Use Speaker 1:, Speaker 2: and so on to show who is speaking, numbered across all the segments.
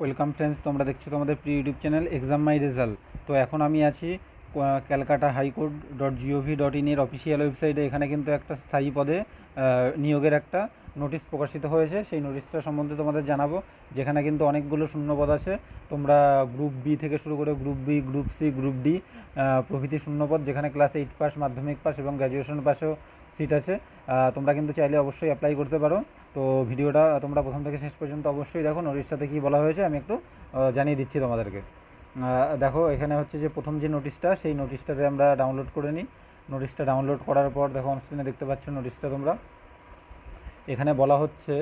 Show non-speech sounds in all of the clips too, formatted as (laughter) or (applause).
Speaker 1: Welcome friends, তোমরা দেখছ তোমাদের pre YouTube channel exam my result তো এখন আমি আছি Calcutta high court dot gov dot ইনের অফিসিয়াল ওয়েবসাইটে এখানে কিন্তু একটা স্থায়ী পদে নিয়োগের একটা নোটিশ প্রকাশিত হয়েছে। সেই নোটিশটা সম্বন্ধে তোমাদের জানাব, যেখানে কিন্তু অনেকগুলো শূন্যপদ আছে। তোমরা গ্রুপ বি থেকে শুরু করে group B group C group D প্রভৃতি শূন্যপদ, যেখানে class eight pass Madhyamik pass এবং গ্র্যাজুয়েশন পাসেও সিট আছে। তোমরা কিন্তু চাইলে অবশ্যই অ্যাপ্লাই করতে পারো। তো ভিডিওটা তোমরা প্রথম থেকে শেষ পর্যন্ত অবশ্যই দেখো নোটিশটাতে কী বলা হয়েছে, আমি একটু জানিয়ে দিচ্ছি তোমাদেরকে। দেখো, এখানে হচ্ছে যে প্রথম যে নোটিশটা সেই নোটিশটাতে আমরা ডাউনলোড করে নিই। নোটিশটা ডাউনলোড করার পর, দেখো অনস্ক্রিনে দেখতে পাচ্ছ নোটিশটা তোমরা। এখানে বলা হচ্ছে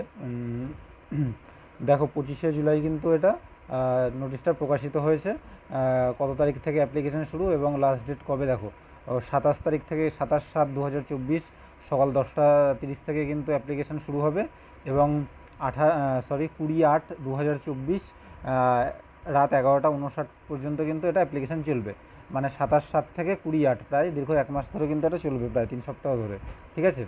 Speaker 1: (clears throat) দেখো, পঁচিশে জুলাই কিন্তু এটা নোটিশটা প্রকাশিত হয়েছে। কত তারিখ থেকে অ্যাপ্লিকেশন শুরু এবং লাস্ট ডেট কবে, দেখো। সাতাশ তারিখ থেকে সাতাশ সাত দু হাজার চব্বিশ সকাল দশটা তিরিশ থেকে কিন্তু অ্যাপ্লিকেশন শুরু হবে এবং আঠা সরি কুড়ি আট দু হাজার চব্বিশ রাত এগারোটা উনষাট পর্যন্ত কিন্তু এটা অ্যাপ্লিকেশন চলবে। মানে সাতাশ সাত থেকে কুড়ি আট প্রায়, দীর্ঘ এক মাস ধরে কিন্তু এটা চলবে প্রায় তিন সপ্তাহ ধরে, ঠিক আছে?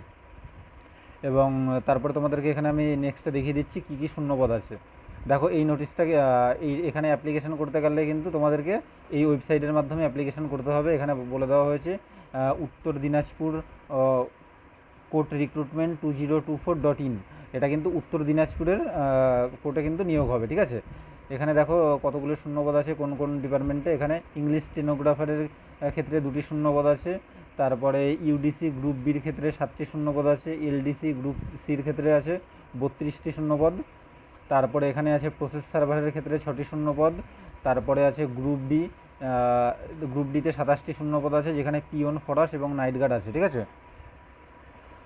Speaker 1: এবং তারপরে তোমাদেরকে এখানে আমি নেক্সটে দেখিয়ে দিচ্ছি কী কী শূন্যপদ আছে। দেখো, এই নোটিশটাকে এই এখানে অ্যাপ্লিকেশন করতে গেলে কিন্তু তোমাদেরকে এই ওয়েবসাইটের মাধ্যমে অ্যাপ্লিকেশন করতে হবে। এখানে বলে দেওয়া হয়েছে Uttar Dinajpur court recruitment two zero two four dot in এটা কিন্তু উত্তর দিনাজপুরের কোর্টে কিন্তু নিয়োগ হবে, ঠিক আছে? এখানে দেখো কতগুলো শূন্যপদ আছে, কোন কোন ডিপার্টমেন্টে এখানে ইংলিশ স্টেনোগ্রাফারের ক্ষেত্রে দুটি শূন্যপদ আছে। তারপরে ইউডিসি গ্রুপ বির ক্ষেত্রে সাতটি শূন্যপদ আছে এলডিসি গ্রুপ সির ক্ষেত্রে আছে বত্রিশটি শূন্যপদ। তারপরে এখানে আছে প্রসেস সার্ভারের ক্ষেত্রে ছটি শূন্যপদ। তারপরে আছে গ্রুপ ডি গ্রুপ ডিতে সাতাশটি শূন্যপদ আছে, যেখানে পিওন ফরাস এবং নাইট গার্ড আছে, ঠিক আছে?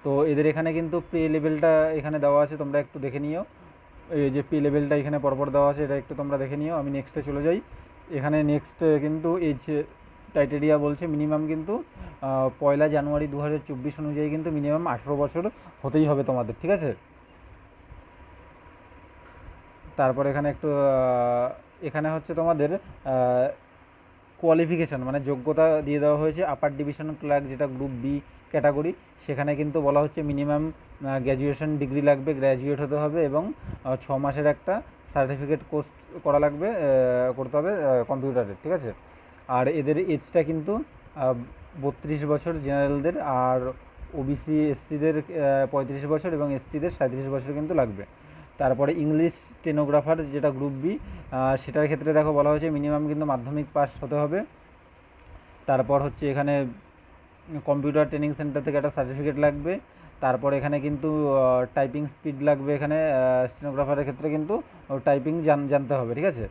Speaker 1: তো এদের এখানে কিন্তু পে লেভেলটা এখানে দেওয়া আছে, তোমরা একটু দেখে নিও। এই যে পে লেভেলটা এখানে পরপর দেওয়া আছে, এটা একটু তোমরা দেখে নিও, আমি নেক্সটে চলে যাই। এখানে নেক্সট কিন্তু এজ ক্রাইটেরিয়া বলছে মিনিমাম কিন্তু পয়লা জানুয়ারি দু হাজার চব্বিশ অনুযায়ী কিন্তু মিনিমাম আঠেরো বছর হতেই হবে তোমাদের, ঠিক আছে? তারপর এখানে একটু এখানে হচ্ছে তোমাদের কোয়ালিফিকেশান মানে যোগ্যতা দিয়ে দেওয়া হয়েছে আপার ডিভিশন ক্লার্ক যেটা গ্রুপ বি ক্যাটাগরি সেখানে কিন্তু বলা হচ্ছে মিনিমাম গ্র্যাজুয়েশন ডিগ্রি লাগবে গ্র্যাজুয়েট হতে হবে এবং ছ মাসের একটা সার্টিফিকেট কোর্স করা লাগবে করতে হবে কম্পিউটারের ঠিক আছে? আর এদের এজটা কিন্তু বত্রিশ বছর জেনারেলদের আর ওবিসি এসসিদের পঁয়ত্রিশ বছর এবং এসটিদের সাঁত্রিশ বছর কিন্তু লাগবে। তারপরে ইংলিশ টেনোগ্রাফার যেটা গ্রুপ বি সেটার ক্ষেত্রে দেখো বলা হয়েছে মিনিমাম কিন্তু মাধ্যমিক পাস হতে হবে। তারপর হচ্ছে এখানে কম্পিউটার ট্রেনিং সেন্টার থেকে একটা সার্টিফিকেট লাগবে। তারপর এখানে কিন্তু টাইপিং স্পিড লাগবে এখানে স্টেনোগ্রাফারের ক্ষেত্রে কিন্তু টাইপিং জান, জানতে হবে, ঠিক আছে?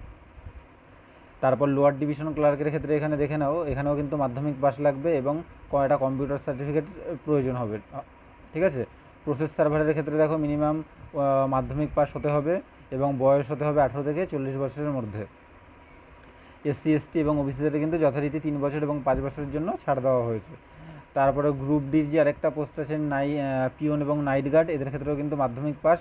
Speaker 1: তারপর লোয়ার ডিভিশন ক্লার্কের ক্ষেত্রে এখানে দেখে নাও, এখানেও কিন্তু মাধ্যমিক পাস লাগবে এবং কয়টা কম্পিউটার সার্টিফিকেট প্রয়োজন হবে ঠিক আছে? প্রসেস সার্ভারের ক্ষেত্রে দেখো মিনিমাম মাধ্যমিক পাস হতে হবে এবং বয়স হতে হবে আঠেরো থেকে চল্লিশ বছরের মধ্যে। এসসি এসটি এবং ওবিসিদের কিন্তু যথারীতি তিন বছর এবং পাঁচ বছরের জন্য ছাড় দেওয়া হয়েছে। তারপরে গ্রুপ ডির যে আরেকটা পোস্ট আছে নাই পিওন এবং নাইট গার্ড এদের ক্ষেত্রেও কিন্তু মাধ্যমিক পাস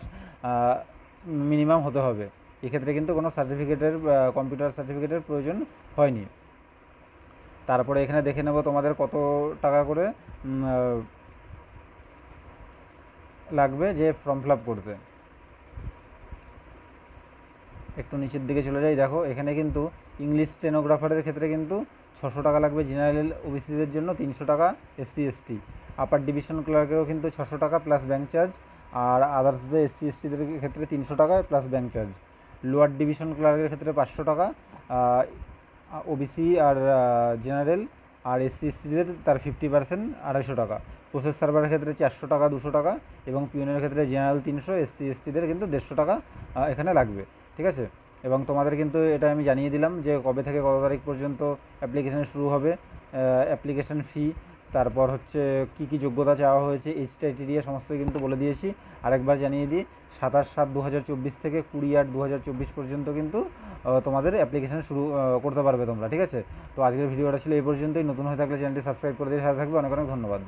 Speaker 1: মিনিমাম হতে হবে। এক্ষেত্রে কিন্তু কোনো সার্টিফিকেটের কম্পিউটার সার্টিফিকেটের প্রয়োজন হয়নি। তারপরে এখানে দেখে নেব তোমাদের কত টাকা করে লাগবে যে ফর্ম ফিল করতে একটু নিচের দিকে চলে যাই, দেখো এখানে কিন্তু ইংলিশ স্টেনোগ্রাফারের ক্ষেত্রে কিন্তু ছশো টাকা লাগবে জেনারেল ওবিসিদের জন্য তিনশো টাকা এসসি এসটি আপার ডিভিশন ক্লার্কেরও কিন্তু ছশো টাকা প্লাস ব্যাঙ্ক চার্জ আর আদার্স আদার্সদের এসসি এসটিদের ক্ষেত্রে তিনশো টাকা plus bank charge lower division ক্লার্কের ক্ষেত্রে পাঁচশো টাকা ওবিসি আর জেনারেল আর এসসি এসটিদের তার ফিফটি পার্সেন্ট আড়াইশো টাকা। প্রসেস সার্ভারের ক্ষেত্রে চারশো টাকা, দুশো টাকা এবং পিওনের ক্ষেত্রে জেনারেল তিনশো এসসি এসটিদের কিন্তু দেড়শো টাকা এখানে লাগবে, ঠিক আছে? এবং তোমাদের কিন্তু এটা আমি জানিয়ে দিলাম যে কবে থেকে কত তারিখ পর্যন্ত অ্যাপ্লিকেশান শুরু হবে অ্যাপ্লিকেশান ফি তারপর হচ্ছে কি কি যোগ্যতা চাওয়া হয়েছে এইচ ক্রাইটেরিয়া সমস্ত কিন্তু বলে দিয়েছি। আরেকবার জানিয়ে দিই, সাতাশ সাত দু থেকে কুড়ি আট দু পর্যন্ত কিন্তু তোমাদের অ্যাপ্লিকেশান শুরু করতে পারবে তোমরা, ঠিক আছে? তো আজকের ভিডিওটা ছিল এই পর্যন্তই। নতুন হয়ে থাকলে চ্যানেলটি সাবস্ক্রাইব করে দিয়ে সাথে থাকবে। অনেক অনেক ধন্যবাদ।